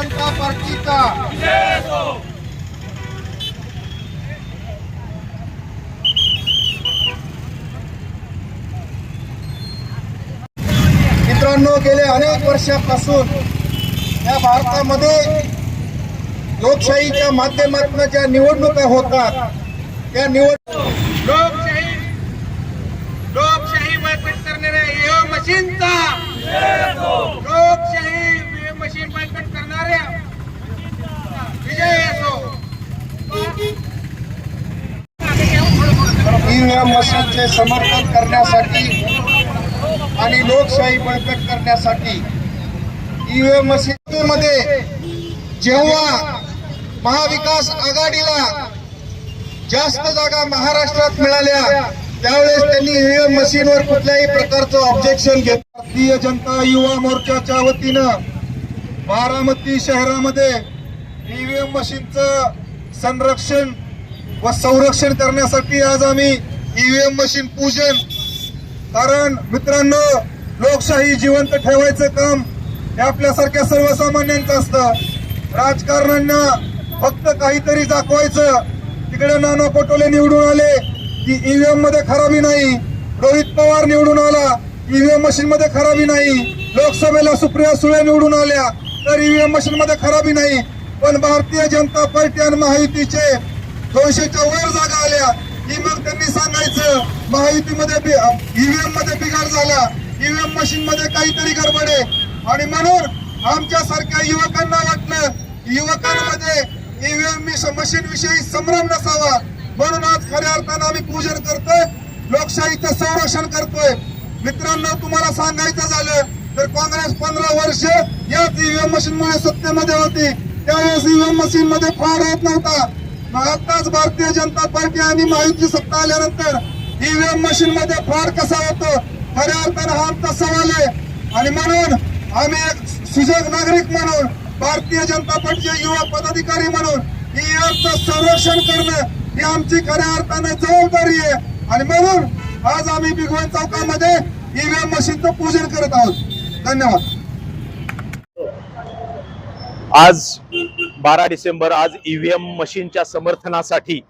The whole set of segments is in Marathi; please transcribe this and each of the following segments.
जनता पार्टी का? मित्रांनो गेले अनेक वर्षापासून या भारतामध्ये लोकशाहीच्या माध्यमातून ज्या निवडणुका होतात त्या निवड लोकशाही लोकशाही वापर करणाऱ्या मशीनचा लोकशाही ईव्हीएम मशीन बळकट करणाऱ्या विजय असो ईव्हीएम मशीनचे समर्थन करण्यासाठी आणि लोकशाही बळकट करण्यासाठी ईव्हीएम मशीनमध्ये जेव्हा महाविकास आघाडीला जास्त जागा महाराष्ट्रात मिळाल्या त्यावेळेस त्यांनी ईव्हीएम मशीनवर कुठल्याही प्रकारचं ऑब्जेक्शन घेत भारतीय जनता युवा मोर्चाच्या वतीनं बारामती शहरामध्ये ईव्हीएम मशीनचं संरक्षण व संरक्षण करण्यासाठी आज आम्ही ईव्हीएम मशीन पूजन कारण मित्रांनो लोकशाही जिवंत ठेवायचं काम हे आपल्यासारख्या सर्वसामान्यांचं असतं. राजकारण्यांना फक्त काहीतरी दाखवायचं. तिकडे नाना पटोले निवडून आले की ईव्हीएममध्ये खराबी नाही. रोहित पवार निवडून आला ईव्हीएम मशीन मध्ये खराबी नाही. लोकसभेला सुप्रिया सुळे निवडून आल्या तर ईव्हीएम मशीन मध्ये खराबी नाही. पण भारतीय जनता पार्टी आणि महायुतीचे दोनशेच्या वर जागा आल्या. की मग त्यांनी सांगायचं. महायुतीमध्ये ईव्हीएममध्ये बिघाड झाला. ईव्हीएम मशीन मध्ये काहीतरी गडबड आहे. आणि म्हणून आमच्या सारख्या युवकांना वाटलं युवकांमध्ये ईव्हीएम मशीन विषयी संभ्रम नसावा. म्हणून आज खऱ्या अर्थानं आम्ही पूजन करतोय. लोकशाहीचं संरक्षण करतोय. मित्रांनो तुम्हाला सांगायचं झालं तर काँग्रेस पंधरा वर्ष याच ईव्हीएम मशीन मुळे सत्तेमध्ये होती. त्यावेळेस ईव्हीएम मशीन मध्ये फार होत नव्हता. मग आताच भारतीय जनता पार्टी आणि महायुती सत्ता आल्यानंतर ईव्हीएम मशीन मध्ये फ्रॉड कसा होतो? खऱ्या अर्थानं हा आमचा सवाल आहे. आणि म्हणून आम्ही एक सुजग नागरिक म्हणून भारतीय जनता पार्टीचे युवा पदाधिकारी म्हणून ईव्हीएमचं संरक्षण करणं ही आमची खऱ्या अर्थानं जबाबदारी आहे. आणि म्हणून आज आम्ही बिगवन चौकामध्ये ईव्हीएम मशीनचं पूजन करत आहोत. धन्यवाद. आज बारा डिसेंबर आज ईव्हीएम मशीनच्या समर्थनासाठी.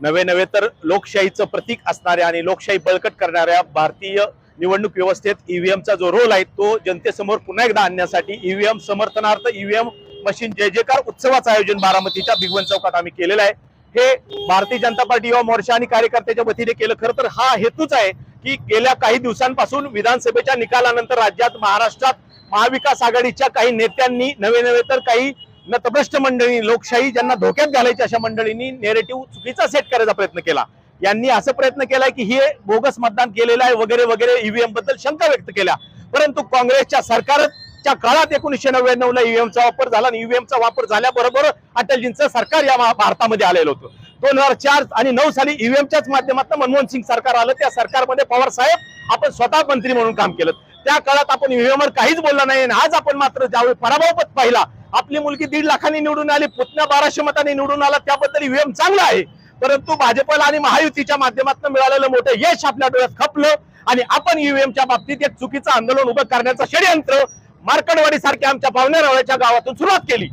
नवे नवे तर लोकशाहीचं प्रतीक असणाऱ्या आणि लोकशाही बळकट करणाऱ्या भारतीय निवडणूक व्यवस्थेत ईव्हीएमचा जो रोल आहे तो जनतेसमोर पुन्हा एकदा आणण्यासाठी ईव्हीएम समर्थनार्थ ईव्हीएम मशीन जय जयकार उत्सवाचं आयोजन बारामतीच्या भिगवण चौकात आम्ही केलेलं आहे. हे भारतीय जनता पार्टी युवा मोर्चा आणि कार्यकर्त्याच्या वतीने केलं. खरं तर हा हेतूच आहे की गेल्या काही दिवसांपासून विधानसभेच्या निकालानंतर राज्यात महाराष्ट्रात महाविकास आघाडीच्या काही नेत्यांनी नवे नवे तर काही नतभ्रष्ट मंडळी लोकशाही ज्यांना धोक्यात घालायची अशा मंडळींनी नेरेटिव्ह चुकीचा सेट करायचा प्रयत्न केला. यांनी असं प्रयत्न केलाय की हे बोगस मतदान केलेलं आहे वगैरे वगैरे ईव्हीएमबद्दल शंका व्यक्त केल्या. परंतु काँग्रेसच्या सरकारच्या काळात एकोणीसशे नव्याण्णव ला ईव्हीएमचा वापर झाला आणि ईव्हीएमचा वापर झाल्याबरोबर अटलजींचं सरकार या भारतामध्ये आलेलं होतं. दोन हजार चार आणि नऊ साली ईव्हीएमच्याच माध्यमातून मनमोहन सिंग सरकार आलं. त्या सरकारमध्ये पवार साहेब आपण स्वतः मंत्री म्हणून काम केलं. त्या काळात आपण ईव्हीएमवर काहीच बोलला नाही आणि आज आपण मात्र ज्यावेळी पराभवपत पाहिला आपली मुलगी दीड लाखांनी निवडून आली पुतण्या बाराशे मतांनी निवडून आला त्याबद्दल ईव्हीएम चांगला आहे. परंतु भाजपला आणि महायुतीच्या माध्यमातून मिळालेलं मोठं यश आपल्या डोळ्यात खपलं आणि आपण ईव्हीएमच्या बाबतीत एक चुकीचं आंदोलन उभं करण्याचं षडयंत्र मार्कडवाडी सारख्या आमच्या पावणेरावळ्याच्या गावातून सुरुवात केली.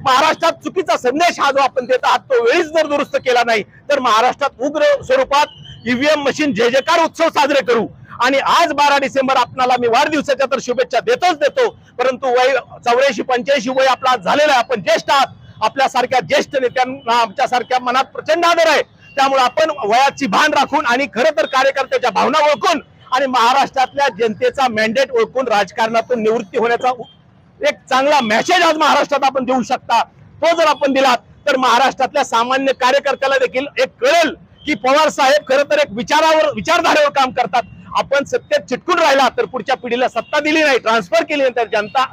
महाराष्ट्रात चुकीचा संदेश हा जो आपण देत आहात तो वेळीच जर दुरुस्त केला नाही तर महाराष्ट्रात उग्र स्वरूपात ईव्हीएम मशीन जय जयकार उत्सव साजरे करू. आणि आज बारा डिसेंबर आपणाला मी वाढदिवसाच्या तर शुभेच्छा देतोच देतो. परंतु वय चौऱ्याऐंशी पंच्याऐंशी वय आपला आज झालेलं आहे. आपण ज्येष्ठ आहात. आपल्यासारख्या ज्येष्ठ नेत्यांना आमच्यासारख्या मनात प्रचंड आदर आहे. त्यामुळे आपण वयाची भान राखून आणि खरं तर कार्यकर्त्याच्या भावना ओळखून आणि महाराष्ट्रातल्या जनतेचा मॅन्डेट ओळखून राजकारणातून निवृत्ती होण्याचा एक चांगला मेसेज आज महाराष्ट्रात आपण देऊ शकता. तो जर आपण दिलात तर महाराष्ट्रातल्या सामान्य कार्यकर्त्याला देखील एक कळेल की पवार साहेब खरं तर एक विचारावर विचारधारेवर काम करतात. आपण सत्तेत चिटकून राहिला तर पुढच्या पिढीला सत्ता दिली नाही ट्रान्सफर केली नाही तर जनता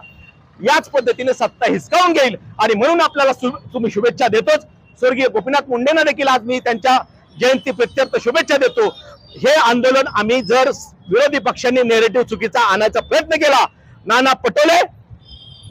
याच पद्धतीने सत्ता हिसकावून घेईल. आणि म्हणून आपल्याला तुम्ही शुभेच्छा देतोच. स्वर्गीय गोपीनाथ मुंडेंना देखील आज मी त्यांच्या जयंती प्रत्यर्थ शुभेच्छा देतो. हे आंदोलन आम्ही जर विरोधी पक्षांनी नेरेटिव्ह चुकीचा आणायचा प्रयत्न केला नाना पटोले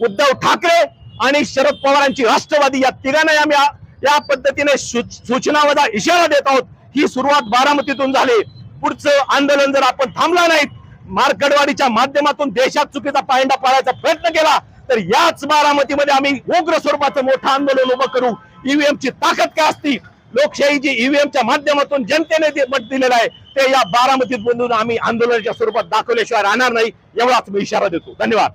उद्धव ठाकरे आणि शरद पवारांची राष्ट्रवादी या तिघांना आम्ही या- पद्धतीने सूचना सूचनावजा इशारा देत आहोत. ही सुरुवात बारामतीतून झाली. पुढचं आंदोलन जर आपण थांबला नाहीत मार्कडवाडीच्या माध्यमातून देशात चुकीचा पायंडा पाळायचा प्रयत्न केला तर याच बारामतीमध्ये आम्ही उग्र स्वरूपाचं मोठं आंदोलन उभं करू. ईव्हीएमची ताकद काय असती? लोकशाही जी ईव्हीएमच्या माध्यमातून जनतेने जे मत दिलेलं आहे. ते या बारामतीत बंधून आम्ही आंदोलनाच्या स्वरूपात दाखवल्याशिवाय राहणार नाही एवढाच मी इशारा देतो. धन्यवाद.